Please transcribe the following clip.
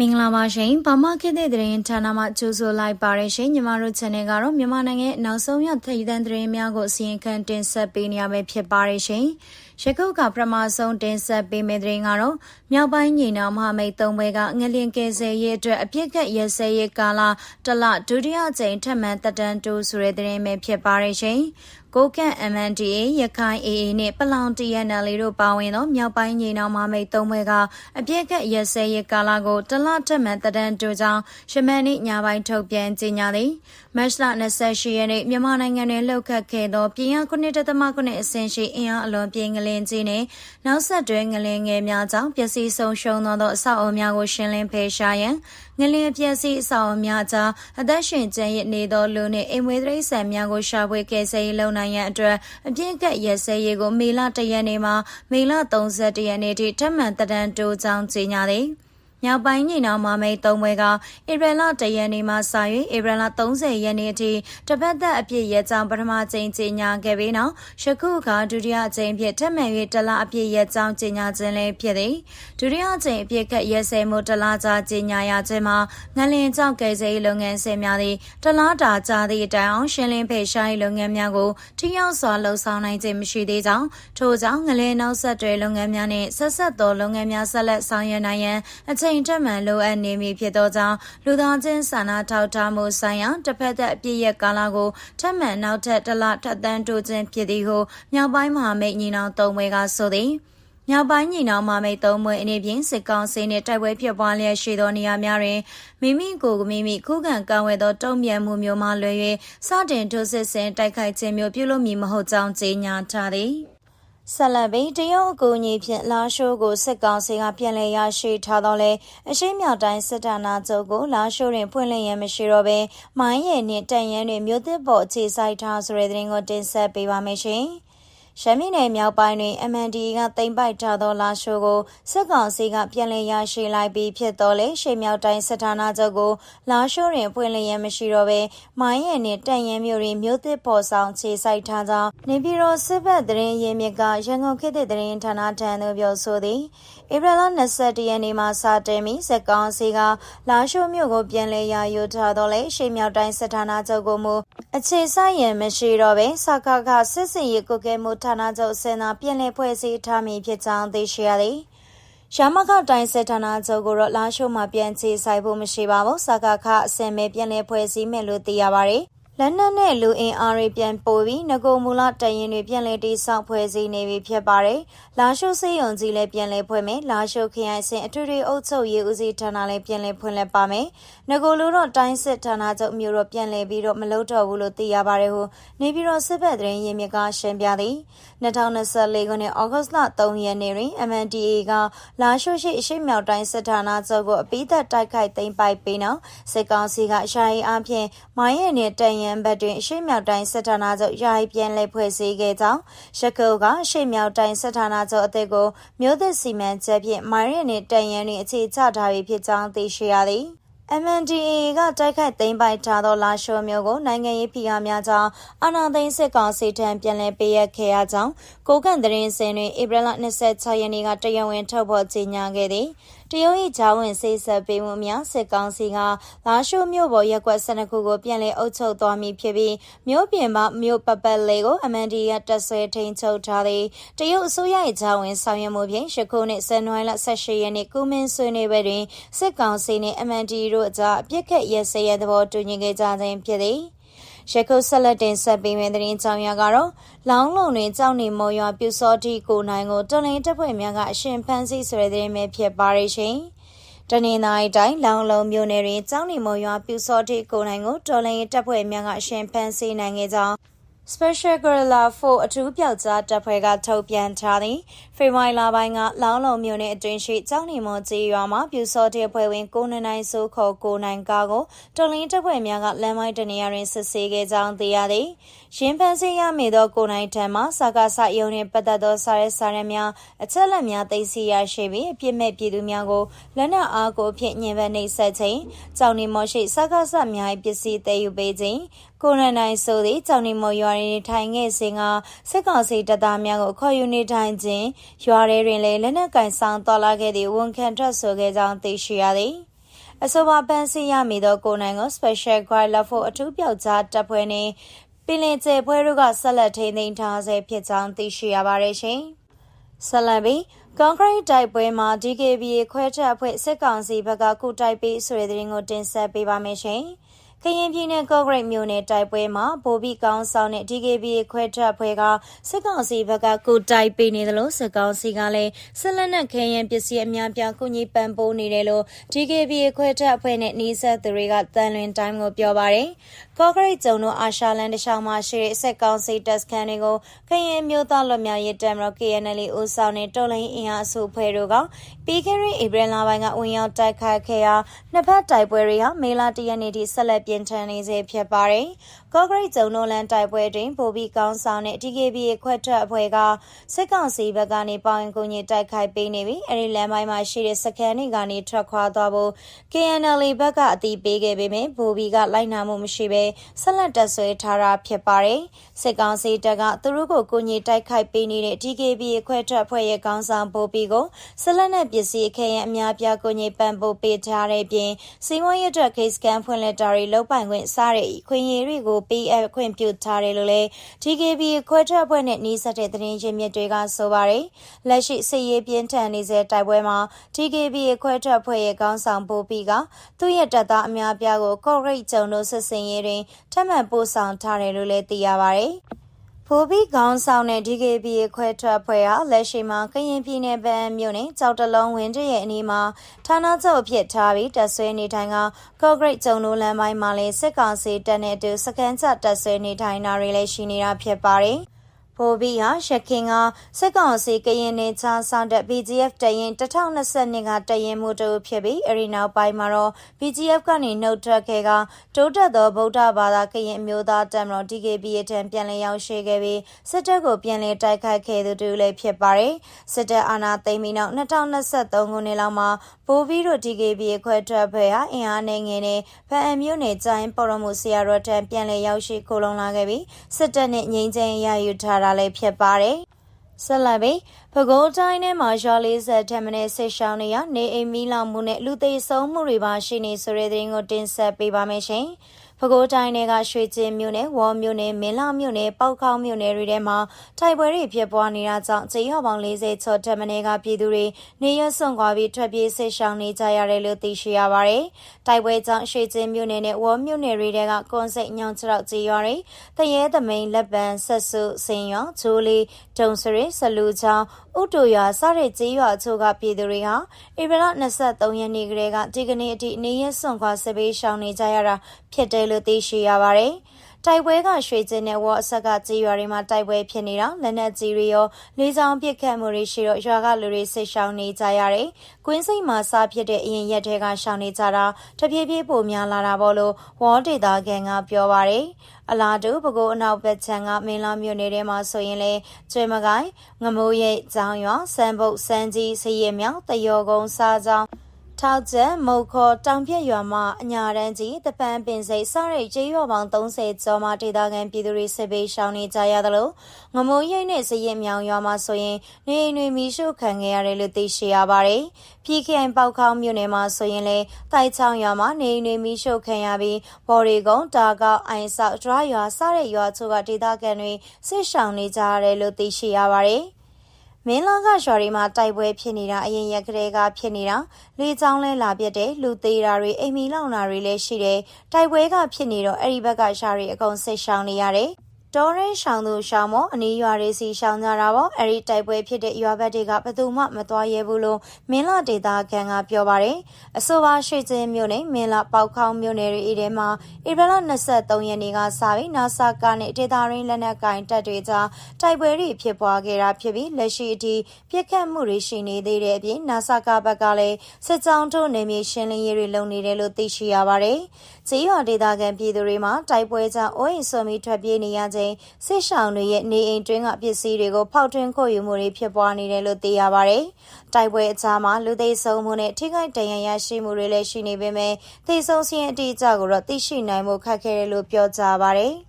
မင်္ဂလာပါရှင်ဗမာခေတ်တဲ့သတင်းဌာနမှကြိုဆိုလိုက်ပါရရှင်ညီမတို့ channel ကတော့မြန်မာနိုင်ငံနောက်ဆုံးရထိပ်သန်းသတင်းများကိုအစီရင်ခံတင်ဆက်ပေးနေရမယ့်ဖြစ်ပါရရှင်ရခုတ်ကပထမဆုံးတင်ဆက်ပေးမယ့်သတင်းကတော့မြောက်ပိုင်းညီနောင်မဟာမိတ်သုံးဘွဲကငလင်ကယ်ဆယ်ရေးအတွက်အပြစ်ကက်ရစဲရေးကာလတလဒုတိယကြိမ်ထပ်မံတက်တန်းတိုးဆိုတဲ့သတင်းပဲဖြစ်ပါရရှင် ကိုကန့် MNDA ရခိုင် AA နဲ့ပလောင် TNL တို့ပါဝင်သောမြောက်ပိုင်းညီနောင်မမိတ်သုံးဘွဲကအပြစ်ကက်ရစဲရေးကာလကိုတလထက်မှန်တဒန်တိုကြောင်းရှမန်နေ့ညပိုင်းထုတ်ပြန်ကြေညာသည်မတ်လ28ရက်နေ့မြန်မာနိုင်ငံတွင်လှုပ်ခတ်ခဲ့သောပြည်ရ9.9အဆင့်ရှိအင်အားအလွန်ပြင်းငလင်ကြီးနှင့်နောက်ဆက်တွဲငလင်ငယ်များကြောင့်ပျက်စီးဆုံးရှုံးသောအဆောက်အအုံများကိုရှင်းလင်းဖယ်ရှားရန် ငလျင်ပျက်စီးအဆောက်အအုံများကြားအသက်ရှင်ကျန်ရစ်နေသောလူနှင့်အိမ်မွေးတိရစ္ဆာန်များကိုရှာဖွေကယ်ဆယ်ရေးလုပ်နိုင်ရန်အတွက်အပြင်းကက်ရဲစဲရေးကိုမေလ၁ရက်နေ့မှမေလ31ရက်နေ့ထိထပ်မံတဒံတိုးကြောင်းကြေညာသည်။ မြောက်ပိုင်းညီနောင်မမိတ်သုံးဘွဲကဧပြီလ၁ရက်နေ့မှစ၍ဧပြီလ30ရက်နေ့အထိတပတ်သက်အပြည့်ရဲကြောင်းပထမကြိမ်ကြေညာခဲ့ပြီးနောက်ယခုအခါဒုတိယကြိမ်ဖြစ်ထက်မှန်၍တလအပြည့်ရဲကြောင်းကြေညာခြင်းလည်းဖြစ်သည်ဒုတိယကြိမ်အပြည့်ခက်ရဲစဲမှုတလကြာကြေညာရခြင်းမှာငလင်ကြောင့်ကယ်ဆယ်ရေးလုပ်ငန်းစဉ်များသည်တလားတာကြာသည့်အတိုင်အောင်ရှင်းလင်းဖေရှားရေးလုပ်ငန်းများကိုထိရောက်စွာလှုပ်ဆောင်နိုင်ခြင်းမရှိသေးကြောင်းထို့ကြောင့်ငလင်နောက်ဆက်တွဲလုပ်ငန်းများနှင့်ဆက်ဆက်သောလုပ်ငန်းများဆက်လက်ဆောင်ရွက်နိုင်ရန်အချိန်ထက်မှန်လိုအပ်နေမည်ဖြစ်သောကြောင့်လူသားချင်းစာနာထောက်ထားမှုဆိုင်ရာတစ်ဖက်သက်အပြည့်ရဲ့ကာလကိုထပ်မံနောက်ထပ်တစ်လထပ်တန်းတိုးခြင်းဖြစ်သည်ဟုမြောက်ပိုင်းမဟာမိတ်ညီနောင်သုံးဝဲကဆိုသည်မြောက်ပိုင်းညီနောင်မမိတ်သုံးမွေအနေဖြင့်စစ်ကောင်စီနှင့်တိုက်ပွဲဖြစ်ပွားလျက်ရှိသောနေရာများတွင်မိမိကိုယ်မိမိခုခံကာဝယ်သောတုံ့ပြန်မှုမျိုးမှလွယ်၍စတင်ထိုးစစ်ဆင်တိုက်ခိုက်ခြင်းမျိုးပြုလုပ်မည်မဟုတ်ကြောင်းကြေညာထားသည် ဆက်လက်ပြီးတရုတ်အကူအညီဖြင့်လာရှိုးကိုစစ်ကောင်စီကပြန်လည်ရရှိထားတော့လဲအရှိမြောက်တိုင်းစစ်ဌာနချုပ်ကိုလာရှိုးတွင်ဖွင့်လှစ်ရန်မရှိတော့ဘဲမိုင်းရည်နှင့်တန်ရန်တွင်မြို့သစ်ပေါ်အခြေစိုက်ထားဆိုတဲ့သတင်းကိုတင်ဆက်ပေးပါမယ်ရှင်။ ရှမ်းပြည်နယ်မြောက်ပိုင်းတွင် MND ကတိမ့်ပိုက်ထားသောလာရှိုးကိုစစ်ကောင်စီကပြန်လည်ရရှိလိုက်ပြီးဖြစ်တော်လဲရှေမြောက်တိုင်းစစ်ဌာနချုပ်ကိုလာရှိုးတွင်ဖွင့်လျက်မရှိတော့ဘဲမိုင်းရည်နှင့်တန်ရန်မြို့တွင်မြို့သစ်ပေါ်ဆောင်ခြေစိုက်ထားကြောင်းနေပြည်တော်စစ်ဘက်သတင်းရင်းမြစ်ကရန်ကုန်ခေတ်သစ်သတင်းဌာနထံသို့ပြောဆိုသည်ဧပြီလ22ရက်နေ့မှစတင်ပြီးစစ်ကောင်စီကလာရှိုးမြို့ကိုပြန်လည်ရယူထားတော်လဲရှေမြောက်တိုင်းစစ်ဌာနချုပ်ကိုမူ အခြေစိုက်ရန်မရှိတော့ဘဲစကားကစစ်စင်ရေးကုကဲမှုဌာနချုပ်စင်သာပြည်လည်ဖွဲ့စည်းထားမည်ဖြစ်ကြောင်းသိရှိရသည်။ရမခတိုင်းစစ်ဌာနချုပ်ကိုတော့လာရှိုးမှာပြန်ချေဆိုင်ဖို့မရှိပါဘူး။စကားခအစင်မဲ့ပြည်လည်ဖွဲ့စည်းမယ်လို့သိရပါတယ်။ လက်နက်နဲ့လူအင်အားတွေပြန်ပို့ပြီးငကိုမူလတရင်တွေပြန်လည်တိစောက်ဖွဲ့စည်းနေပြီဖြစ်ပါတယ်။လာရှုစေယုံကြီးလည်းပြန်လည်ဖွဲ့မယ်။လာရှုခရိုင်စင်အထွေထွေအုပ်ချုပ်ရေးဦးစီးဌာနလည်းပြန်လည်ဖွင့်လှစ်ပါမယ်။ငကိုလူတော့တိုင်းစစ်ဌာနချုပ်မျိုးတော့ပြန်လည်ပြီးတော့မလုပ်တော့ဘူးလို့သိရပါတယ်ဟုနေပြည်တော်စစ်ဘက်သတင်းရင်းမြစ်ကရှင်းပြသည်။2024ခုနှစ်ဩဂတ်လ3ရက်နေ့တွင် MNDA ကလာရှုရှိအရှိမြောက်တိုင်းစစ်ဌာနချုပ်ကိုအပိသက်တိုက်ခိုက်သိမ်းပိုက်ပြီးနောက်စစ်ကောင်စီကရှာရီအဖြစ်မိုင်းရနဲ့တန်ရန်ဘက်တွင်အရှိမြောက်တိုင်းစစ်ဌာနချုပ်ယာယီပြန်လည်ဖွဲ့စည်းခဲ့ကြောင်းရကုတ်ကအရှိမြောက်တိုင်းစစ်ဌာနချုပ်အသစ်ကိုမြို့သစ်စီမံချက်ဖြင့်မိုင်းရနဲ့တန်ရန်တွင်အခြေချထားပြီးဖြစ်ကြောင်းသိရှိရသည် MNDAA ကတိုက်ခိုက်သိမ်းပိုက်ထားသောလာရှိုမျိုးကိုနိုင်ငံရေးဖိအားများကြောင့်အာဏာသိမ်းစစ်ကောင်စီထံပြန်လည်ပေးအပ်ခဲ့ရကြောင်းကိုကန့်သတင်းစင်တွင်ဧပြီလ26ရက်နေ့ကတရားဝင်ထုတ်ဖော်ကြေညာခဲ့သည် တရုတ်၏ဂျာဝင်စေးဆက်ပေးမှုများစစ်ကောင်စီကလာရှိုမြို့ပေါ်ရက်ကွက်12ခုကိုပြန်လည်အုပ်ချုပ်သွားမည်ဖြစ်ပြီးမြို့ပြင်ပမြို့ပပတ်လေးကို MND ရတက်ဆွဲထိန်ချုပ်ထားသည်တရုတ်အစိုးရ၏ဂျာဝင်ဆောင်ရွက်မှုဖြင့်ရှခုနှစ်ဇန်နဝါရီလ18ရက်နေ့ကုမင်းဆွေးနွေးပွဲတွင်စစ်ကောင်စီနှင့် MND တို့အကြားအပြစ်ခတ်ရစရဲသဘောတူညီခဲ့ကြခြင်းဖြစ်သည် ရခုဆက်လက်တင်ဆက်ပေးမယ့်သတင်းကြောင်းရကတော့လောင်းလုံးတွင်ကြောက်နေမော်ရွာပြူစောတိကိုနိုင်ကိုတော်လင်းတပ်ဖွဲ့များကအရှင်ဖန်စီဆိုတဲ့သတင်းပဲဖြစ်ပါရရှင်။တနင်္သာရီတိုင်းလောင်လုံးမြို့နယ်တွင်ကြောက်နေမော်ရွာပြူစောတိကိုနိုင်ကိုတော်လင်းတပ်ဖွဲ့များကအရှင်ဖန်စီနိုင်ခဲ့ကြောင်း Special Guerrilla 4အထူးပြောက်ကြားတပ်ဖွဲ့ကထုတ်ပြန်ထားသည်ဖေဖော်ဝါရီလပိုင်းကလောင်းလုံမြို့နယ်အတွင်းရှိကျောင်းနေမော်ကြီးရွာမှာပြူစောတဲ့အဖွဲ့ဝင်ကိုနနိုင်စိုးခေါ်ကိုနိုင်ကားကိုတော်လင်းတပ်ဖွဲ့များကလမ်းမိုက်တနေရာတွင်စစ်ဆေးခဲ့ကြောင်းသိရသည်ရင်းဖန်စီရမိသောကိုနိုင်ထံမှစကားဆယုံနှင့်ပတ်သက်သောစာရဲစာရဲများအချက်လက်များသိသိရရှိပြီးအပြစ်မဲ့ပြည်သူများကိုလက်နက်အားကိုဖြင့်ညင်ပန်းနှိပ်စက်ခြင်းကျောင်းနေမော်ရှိစကားဆများ၏ပစ္စည်းတည်ယူပေးခြင်းကိုနနိုင်ဆိုသည့်ကျောင်းနေမော်ရွာတွင်ထိုင်ခဲ့စဉ်ကစစ်ကောင်စီတပ်သားများကိုခေါ်ယူနေထိုင်ခြင်းရွာထဲတွင်လည်းလက်နက်ကင်ဆောင်တော်လာခဲ့သည့်ဝန်ခံထွက်ဆိုခဲ့ကြောင်းသိရှိရသည်အဆိုပါပန်းစီရမိသောကိုနိုင်ကို Special Guard လက်ဖို့အထူးပြောက်ကြားတပ်ဖွဲ့နှင့်ပင်လင်ကျဲဖွဲ့တို့ကဆက်လက်ထိန်းသိမ်းထားဆဲဖြစ်ကြောင်းသိရှိရပါတယ်ရှင်။ဆက်လက်ပြီးကွန်ကရစ်တိုက်ပွဲမှာ DKBA ခွဲထွက်အဖွဲ့စစ်ကောင်စီဘက်ကကုတိုက်ပေးဆိုတဲ့သတင်းကိုတင်ဆက်ပေးပါမယ်ရှင်။ ကရင်ပြည်နယ်ကော့ဂရိတ်မြို့နယ်တိုက်ပွဲမှာဗိုလ်ဘီကောင်းဆောင်တဲ့ DKBA ခွဲထွက်ဖွဲ့ကစစ်ကောင်စီဘက်ကကိုတိုက်ပေးနေတယ်လို့စစ်ကောင်စီကလည်းစစ်လက်နက်ခဲယံပစ္စည်းအများပြားကုညီပံ့ပိုးနေတယ်လို့ DKBA ခွဲထွက်ဖွဲ့နဲ့နှီးဆက်သူတွေကတန်လွင်တိုင်းကိုပြောပါတယ်။ကော့ဂရိတ်ကျုံတို့အာရှလန်တခြားမှာရှိတဲ့စစ်ကောင်စီတပ်စခန်းတွေကိုကရင်မျိုးသားလွတ်မြောက်ရေးတပ်မတော် KNL ဦးဆောင်တဲ့တော်လိုင်းအင်အားစုဖွဲ့တို့ကပြီးခဲ့တဲ့ဧပြီလပိုင်းကဝင်ရောက်တိုက်ခိုက်ခဲ့ရာနှစ်ဖက်တိုက်ပွဲတွေဟာမေလ၁ရက်နေ့ထိဆက်လက်ပြင်းထန်နေစေဖြစ်ပါတယ်။ကော့ဂရိတ်ကျုံနိုလန်တိုက်ပွဲတွင်ဗိုလ်ဘီကောင်းဆောင်တဲ့ TKBA ခွက်ထွက်အဖွဲ့ကစစ်ကောင်စီဘက်ကနေပေါင်ကူညီတိုက်ခိုက်ပေးနေပြီးအဲဒီလမ်းပိုင်းမှာရှိတဲ့စခန်းတွေကနေထွက်ခွာသွားဖို့ KNL ဘက်ကအတိပေးခဲ့ပေမဲ့ဗိုလ်ဘီကလိုက်နာမှုမရှိဘဲဆက်လက်တပ်ဆွဲထားတာဖြစ်ပါတယ်။စစ်ကောင်စီတပ်ကသူတို့ကိုကူညီတိုက်ခိုက်ပေးနေတဲ့ TKBA ခွက်ထွက်အဖွဲ့ရဲ့ကောင်းဆောင်ဗိုလ်ဘီကိုဆက်လက်နဲ့ပစ္စည်းအခရံအများပြားကူညီပံ့ပိုးပေးထားတဲ့ပြင်စီမွေးရတဲ့ case scan ဖွင့်လက်တာတွေလောက်ပိုင်ခွင့်စားတဲ့ခွင့်ရည်တွေကိုပေးအပ်ခွင့်ပြုထားတယ်လို့လည်း TKB ခွဲထွက်အဖွဲ့နဲ့နှီးစပ်တဲ့သတင်းရင်းမြစ်တွေကဆိုပါတယ်။လက်ရှိစစ်ရေးပြင်းထန်နေတဲ့တိုက်ပွဲမှာ TKB ခွဲထွက်အဖွဲ့ရဲ့ခေါင်းဆောင်ဘိုပီကသူ့ရဲ့တပ်သားအများပြားကိုကော့ရိတ်ကျုံတို့စစ်စင်ရေးတွင်ထပ်မံပို့ဆောင်ထားတယ်လို့လည်းသိရပါတယ်။ ဖိုးဘီခေါင်းဆောင်တဲ့ DKBA ခွဲထွက်ဖွဲ့ဟာလက်ရှိမှာကရင်ပြည်နယ်ဗန်မြို့နယ်ကြောက်တလုံးဝင်းကျရဲ့အနီးမှာဌာနချုပ်ဖြစ်ထားပြီးတပ်ဆွဲနေထိုင်ကကော့ဂရိတ်ကျုံနိုးလမ်းပိုင်းမှာလည်းစစ်ကောင်စီတပ်နဲ့အတူစကန်ချတပ်ဆွဲနေထိုင်တာတွေလည်းရှိနေတာဖြစ်ပါတယ်။ ဖိုဘီဟာရှခင်ကစစ်ကောင်စီကရင်နေချဆောင်တဲ့ BGF တရင်2022ကတရင်မှုတူဖြစ်ပြီးအရီနောက်ပိုင်းမှာတော့ BGF ကနေနှုတ်ထွက်ခဲ့ကတိုးတက်သောဗုဒ္ဓဘာသာကရင်မျိုးသားတမတော် DKB အထံပြန်လည်ရောက်ရှိခဲ့ပြီးစစ်တပ်ကိုပြန်လည်တိုက်ခိုက်ခဲ့သူတူလည်းဖြစ်ပါတယ်စစ်တပ်အာဏာသိမ်းပြီးနောက်2023ခုနှစ်လောက်မှာပိုဘီတို့ DKB ခွဲထွက်ဖွဲ့ဟာအင်အားနဲ့ငင်းနဲ့ဖအံမျိုးနယ်ကျိုင်းပေါ်ရမှုဆရာတော်ထံပြန်လည်ရောက်ရှိခိုလုံလာခဲ့ပြီးစစ်တပ်နဲ့ငြိမ်းချမ်းရယူထားတာလည်းဖြစ်ပါတယ်။ဆက်လက်ပြီးပဲခူးတိုင်းထဲမှာရွာ40ထက်မနည်းဆစ်ရှောင်းနေရနေအိမ်မီလောင်မှုနဲ့လူသိဆုံးမှုတွေပါရှိနေဆိုတဲ့သတင်းကိုတင်ဆက်ပေးပါမယ်ရှင်။ ပဲခူးတိုင်းတွေကရွှေကျင်းမြို့နယ်ဝေါ်မြို့နယ်မင်းလာမြို့နယ်ပေါက်ခေါင်းမြို့နယ်တွေထဲမှာထိုင်ပွဲတွေဖြစ်ပွားနေတာကြောင့်ကျေးရွာပေါင်း40ချော်ထက်မနည်းကပြည်သူတွေနေရဆွန့်ခွာပြီးထွက်ပြေးဆစ်ရှောင်နေကြရတယ်လို့သိရှိရပါတယ်။တိုက်ပွဲကြောင့်ရွှေကျင်းမြို့နယ်နဲ့ဝေါ်မြို့နယ်တွေကကွန်စိတ်ညောင်ချောက်ကျေးရွာတွေတရဲသမိန်လက်ပံဆက်စုစင်ရွာချိုးလီဒုံစရစ်ဆလူချောင်းဥတူရွာစတဲ့ကျေးရွာအချို့ကပြည်သူတွေဟာဧပြီလ23ရက်နေ့ကလေးကဒီကနေ့အထိနေရဆွန့်ခွာစပေးရှောင်နေကြရတာဖြစ်တယ်လို့သိရှိရပါတယ်။တိုက်ပွဲကရွှေကျင်းနဲ့ဝေါ်အဆက်ကကြေးရွာတွေမှာတိုက်ပွဲဖြစ်နေတာလက်နက်ကြီးတွေရောလေးချောင်းပစ်ခတ်မှုတွေရှိတော့ရွာကလူတွေဆစ်ရှောင်နေကြရတယ်။ကွင်းစိတ်မှာစားဖြစ်တဲ့အရင်ရက်တွေကရှောင်နေကြတာတဖြည်းဖြည်းပိုများလာတာပေါ့လို့ဝေါ်ဒေတာကန်ကပြောပါတယ်။အလားတူပဲခူးအနောက်ဘက်ခြမ်းကမင်းလာမြို့နယ်ထဲမှာဆိုရင်လေကျွေမကိုင်းငမိုးရိပ်ကျောင်းရွာစံပုတ်စန်းကြီးစရည်မြောင်တယောကုန်းစားကျောင်း ထောက်ကျက်မုတ်ခေါ်တောင်ပြက်ရွာမှာအညာရန်ကြီးတပန်းပင်စိတ်စရိတ်ကျေးရွာပေါင်း30ကျော်မှဒေသခံပြည်သူတွေစစ်ပေးရှောင်နေကြရသလိုငမိုးရိပ်နဲ့စရင်မြောင်ရွာမှာဆိုရင်နေအိမ်တွေမီးရှို့ခံခဲ့ရတယ်လို့သိရှိရပါတယ်။ပြည်ခိုင်ပေါခေါင်းမြို့နယ်မှာဆိုရင်လေတိုက်ချောင်းရွာမှာနေအိမ်တွေမီးရှို့ခံရပြီးဘော်ရီကုန်းတာကောက်အိုင်ဆောက်ဒရာရွာစတဲ့ရွာချို့ကဒေသခံတွေစစ်ရှောင်နေကြရတယ်လို့သိရှိရပါတယ်။ မင်းလာကရွာတွေမှာတိုက်ပွဲဖြစ်နေတာအရင်ရက်ကလေးကဖြစ်နေတာလေချောင်းလဲလာပြတ်တယ်လူသေးတာတွေအိမ်မီလောင်တာတွေလည်းရှိတယ်တိုက်ပွဲကဖြစ်နေတော့အဲ့ဒီဘက်ကရှာတွေအကုန်ဆိတ်ရှောင်နေရတယ် တောရင်းရှောင်းသူရှောင်းမောအနီးရွာတွေစီရှောင်းကြတာပေါ့အဲ့ဒီတိုက်ပွဲဖြစ်တဲ့ရွာဘက်တွေကဘယ်သူမှမသွားရဲဘူးလို့မင်းလာဒေတာခံကပြောပါတယ်အဆိုပါရွှေကျင်းမြို့နယ်မင်းလာပေါက်ခေါင်းမြို့နယ်တွေအဲထဲမှာဧပြီလ23ရက်နေ့ကစပြီးနာဆာကနဲ့ဒေတာရင်းလက်နက်ကင်တပ်တွေကြားတိုက်ပွဲတွေဖြစ်ပွားခဲ့တာဖြစ်ပြီးလက်ရှိအထိပြစ်ခတ်မှုတွေရှိနေသေးတဲ့အပြင်နာဆာကဘက်ကလည်းစစ်ကြောင်းတို့နေမြေရှင်းလင်းရေးတွေလုပ်နေတယ်လို့သိရှိရပါတယ်။ ကြေးရွာဒေတာခံပြည်သူတွေမှာတိုက်ပွဲကြောင့်အိုးအိမ်ဆွန်ပြီးထွက်ပြေးနေရချိန်စစ်ရှောင်းတွေရဲ့နေအိမ်တွင်းကပစ္စည်းတွေကိုဖောက်ထွင်းခိုးယူမှုတွေဖြစ်ပွားနေတယ်လို့သိရပါတယ်။တိုက်ပွဲအကြားမှာလူသိဆုံးမှုနဲ့ထိခိုက်ဒဏ်ရာရရှိမှုတွေလည်းရှိနေပေမဲ့သိဆုံးစင်းအတိအကျကိုတော့သိရှိနိုင်မှုခက်ခဲတယ်လို့ပြောကြားပါတယ်။